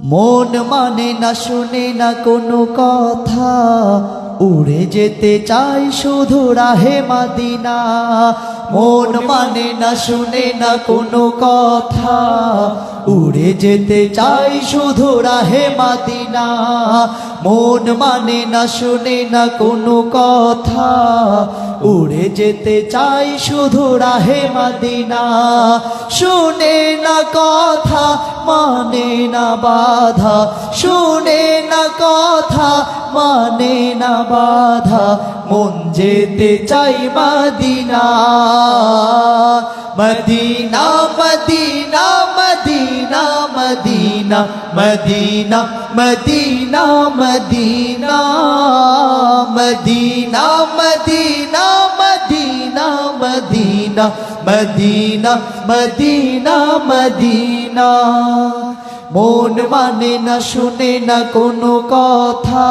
মন মানে না শুনে না কোনো কথা। উড়ে যেতে চাই শুধু রাহে মাদিনা। মন মানে না, শুনে না কোনো কথা। উড়ে যেতে চাই শুধু রাহে মাদিনা। মন মানে না, শুনে না কোনো কথা। উড়ে যেতে চাই শুধু রাহে মাদিনা। শুনে না কথা মানে না বাধা। শুনে না কথা মানে না বাধা মন যেতে চাই Medina Medina Medina Medina Medina Medina Medina Medina Medina Medina Medina Medina Medina Medina Medina মন মানে না শুনে না কোনো কথা।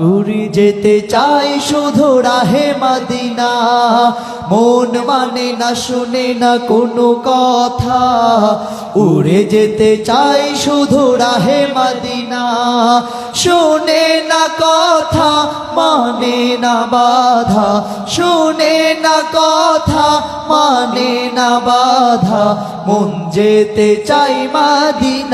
উড়ি যেতে চাই শুধু রাহে মদিনা। মন মানে না শুনে না কোনো কথা। উড়ে যেতে চাই শুধু রাহে মদিনা। শুনে না কথা মানে না বাধা। শুনে না কথা মানে না বাধা। মন যেতে চাই Medina.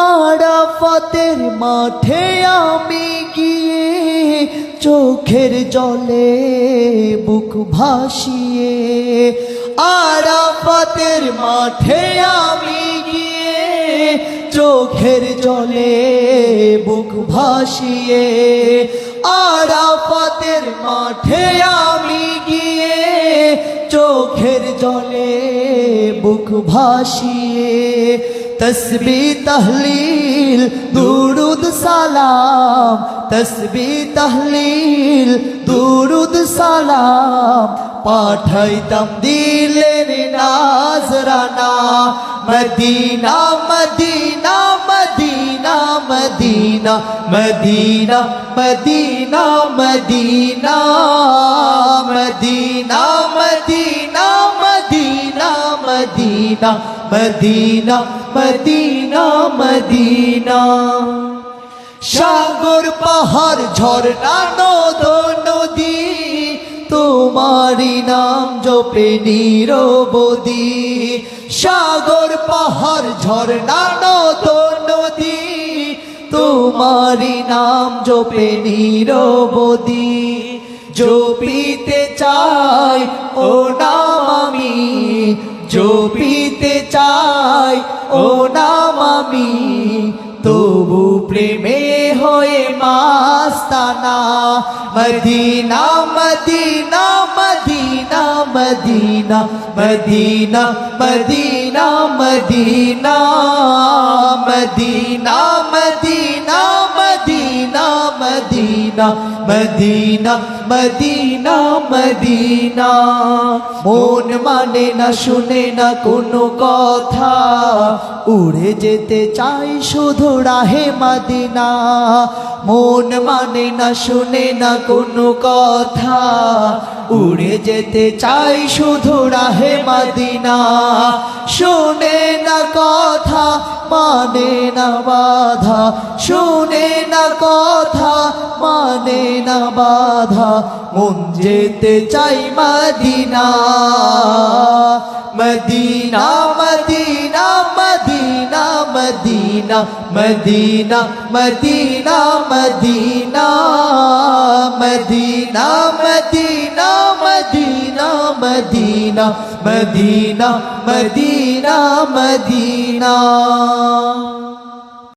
আরাফাতের মাঠে আমি গিয়ে চোখের জলে বুক ভাসিয়ে আরাফাতের মাঠে আমি গিয়ে চোখের জলে বুক ভাসিয়ে আরাফাতের মাঠে আমি গিয়ে চোখের জলে বুক ভাসিয়ে তসবি তহলিল দুরুদ সালাম তসবি তহলিল দুরুদ সালাম পাঠাইতাম দিলের Nazrana Medina Medina Medina Medina Medina Medina Medina Medina Medina Medina Medina Medina Medina Medina. সাগর, পাহাড়, ঝর্ণা, নদ, নদী তোমারি নাম জপে নিরবদি সাগর, পাহাড়, ঝর্ণা, নদ, নদী তোমারি নাম জপে নিরবদি জপিতে চাই ও নাম আমি, জপিতে চাই, ও নাম আমি। তবু প্রেমে হয়ে মাস্তানা। Medina Medina Medina Medina Medina Medina Medina Medina Medina. Medina Medina Medina Medina. মন মানে না, শুনে না কোনো কথা। উড়ে যেতে চাই শুধু রাহে মদিনা। মন মানে না, শুনে না কোনো কথা। উড়ে যেতে চাই শুধু রাহে মদিনা। শুনে না কথা মানে না বাধা, শুনে না কথা মানে না বাধা, মন যেতে চাই Medina. Medina Medina Medina Medina Medina Medina Medina Medina Medina. Medina Medina Medina Medina